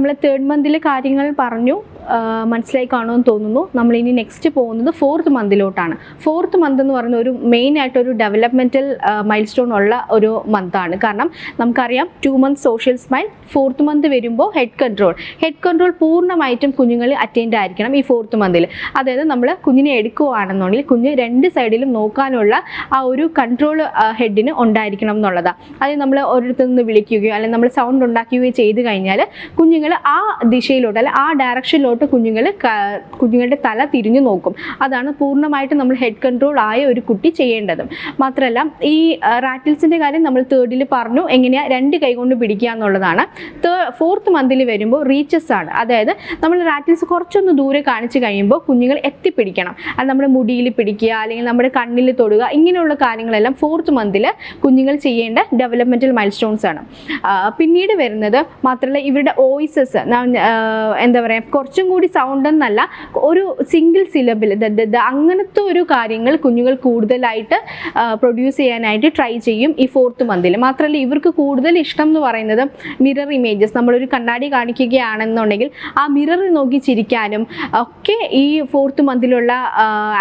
നമ്മൾ തേർഡ് മന്തിലെ കാര്യങ്ങൾ പറഞ്ഞു. മനസ്സിലായി കാണുമെന്ന് തോന്നുന്നു. നമ്മൾ ഇനി നെക്സ്റ്റ് പോകുന്നത് ഫോർത്ത് മന്തിലോട്ടാണ് ഫോർത്ത് മന്ത് എന്ന് പറയുന്ന ഒരു മെയിൻ ആയിട്ട് ഒരു ഡെവലപ്മെന്റൽ മൈൽ സ്റ്റോൺ ഉള്ള ഒരു മന്താണ് കാരണം നമുക്കറിയാം two month social smile fourth month വരുമ്പോൾ ഹെഡ് കൺട്രോൾ ഹെഡ് കൺട്രോൾ പൂർണമായിട്ടും കുഞ്ഞുങ്ങൾ അറ്റൻഡ് ആയിരിക്കണം ഈ ഫോർത്ത് മന്തിൽ അതായത് നമ്മൾ കുഞ്ഞിനെ എടുക്കുകയാണെന്നുണ്ടെങ്കിൽ കുഞ്ഞ് രണ്ട് സൈഡിലും നോക്കാനുള്ള ആ ഒരു കൺട്രോൾ ഹെഡിന് ഉണ്ടായിരിക്കണം എന്നുള്ളതാണ് അത് നമ്മൾ ഒരിടത്തു നിന്ന് വിളിക്കുകയോ അല്ലെങ്കിൽ നമ്മൾ സൗണ്ട് ഉണ്ടാക്കുകയോ ചെയ്ത് കഴിഞ്ഞാൽ കുഞ്ഞുങ്ങൾ ആ ദിശയിലോട്ട് അല്ലെങ്കിൽ ആ ഡയറക്ഷനിലോട്ട് കുഞ്ഞുങ്ങൾ കുഞ്ഞുങ്ങളുടെ തല തിരിഞ്ഞു നോക്കും. അതാണ് പൂർണമായിട്ട് നമ്മൾ ഹെഡ് കൺട്രോൾ ആയ ഒരു കുട്ടി ചെയ്യേണ്ടത്. മാത്രമല്ല ഈ റാറ്റിൽസിന്റെ കാര്യം നമ്മൾ തേർഡിൽ പറഞ്ഞു. എങ്ങനെയാ രണ്ട് കൈകൊണ്ട് പിടിക്കുക എന്നുള്ളതാണ്. ഫോർത്ത് മന്തിൽ വരുമ്പോൾ റീച്ചസ് ആണ്. അതായത് നമ്മൾ റാറ്റിൽസ് കുറച്ചൊന്ന് ദൂരെ കാണിച്ച് കഴിയുമ്പോൾ കുഞ്ഞുങ്ങൾ എത്തിപ്പിടിക്കണം. അത് നമ്മുടെ മുടിയിൽ പിടിക്കുക അല്ലെങ്കിൽ നമ്മുടെ കണ്ണിൽ തൊടുക ഇങ്ങനെയുള്ള കാര്യങ്ങളെല്ലാം ഫോർത്ത് മന്തിൽ കുഞ്ഞുങ്ങൾ ചെയ്യേണ്ട ഡെവലപ്മെന്റൽ മൈൽ സ്റ്റോൺസ് ആണ് പിന്നീട് വരുന്നത് മാത്രമല്ല ഇവരുടെ വോയിസസ് എന്താ പറയുക കുറച്ചും കൂടി സൗണ്ട് എന്നല്ല ഒരു സിംഗിൾ സിലബിൾ അങ്ങനത്തെ ഒരു കാര്യങ്ങൾ കുഞ്ഞുങ്ങൾ കൂടുതലായിട്ട് പ്രൊഡ്യൂസ് ചെയ്യാനായിട്ട് ട്രൈ ചെയ്യും ഈ ഫോർത്ത് മന്തിൽ മാത്രമല്ല ഇവർക്ക് കൂടുതൽ ഇഷ്ടം എന്ന് പറയുന്നത് മിറർ ഇമേജസ് നമ്മളൊരു കണ്ണാടി കാണിക്കുകയാണെന്നുണ്ടെങ്കിൽ ആ മിററിൽ നോക്കി ചിരിക്കാനും ഒക്കെ ഈ ഫോർത്ത് മന്തിലുള്ള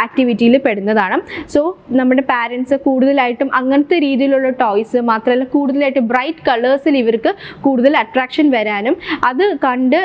ആക്ടിവിറ്റിയിൽ പെടുന്നതാണ്. സോ നമ്മുടെ പാരൻസ് കൂടുതലായിട്ടും അങ്ങനത്തെ രീതിയിലുള്ള ടോയ്സ് മാത്രമല്ല കൂടുതലായിട്ട് ബ്രൈറ്റ് കളേഴ്സിൽ ഇവർക്ക് കൂടുതൽ അട്രാക്ഷൻ വരാനും അത് കണ്ട്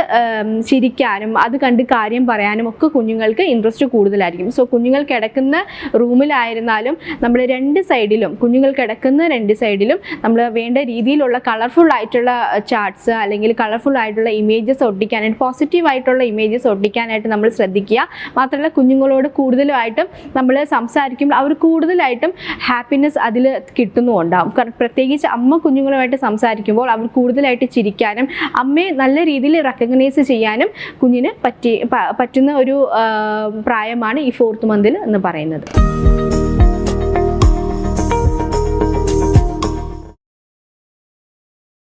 ചിരിക്കാനും അത് കണ്ട് കാര്യം പറയാനും ഒക്കെ കുഞ്ഞുങ്ങൾക്ക് ഇൻട്രസ്റ്റ് കൂടുതലായിരിക്കും. സോ കുഞ്ഞുങ്ങൾ കിടക്കുന്ന റൂമിലായിരുന്നാലും നമ്മൾ രണ്ട് സൈഡിലും കുഞ്ഞുങ്ങൾ കിടക്കുന്ന രണ്ട് സൈഡിലും നമ്മൾ വേണ്ട രീതിയിലുള്ള കളർഫുൾ ആയിട്ടുള്ള ചാർട്ട്സ് അല്ലെങ്കിൽ കളർഫുൾ ആയിട്ടുള്ള ഇമേജസ് ഒട്ടിക്കാനായിട്ട് പോസിറ്റീവ് ആയിട്ടുള്ള ഇമേജസ് ഒട്ടിക്കാനായിട്ട് നമ്മൾ ശ്രദ്ധിക്കുക. മാത്രമല്ല കുഞ്ഞുങ്ങളോട് കൂടുതലായിട്ടും നമ്മൾ സംസാരിക്കുമ്പോൾ അവർ കൂടുതലായിട്ടും ഹാപ്പിനെസ് അതിൽ കിട്ടുന്നുണ്ടാവും. കാരണം പ്രത്യേകിച്ച് അമ്മ കുഞ്ഞുങ്ങളുമായിട്ട് സംസാരിക്കുമ്പോൾ അവർ കൂടുതലായിട്ട് ചിരിക്കാനും അമ്മയെ നല്ല രീതിയിൽ റെക്കഗ്നൈസ് ചെയ്യാനും കുഞ്ഞിന് പറ്റി പറ്റുന്ന ഒരു പ്രായമാണ് ഈ ഫോർത്ത് മന്തിൽ എന്ന് പറയുന്നത്.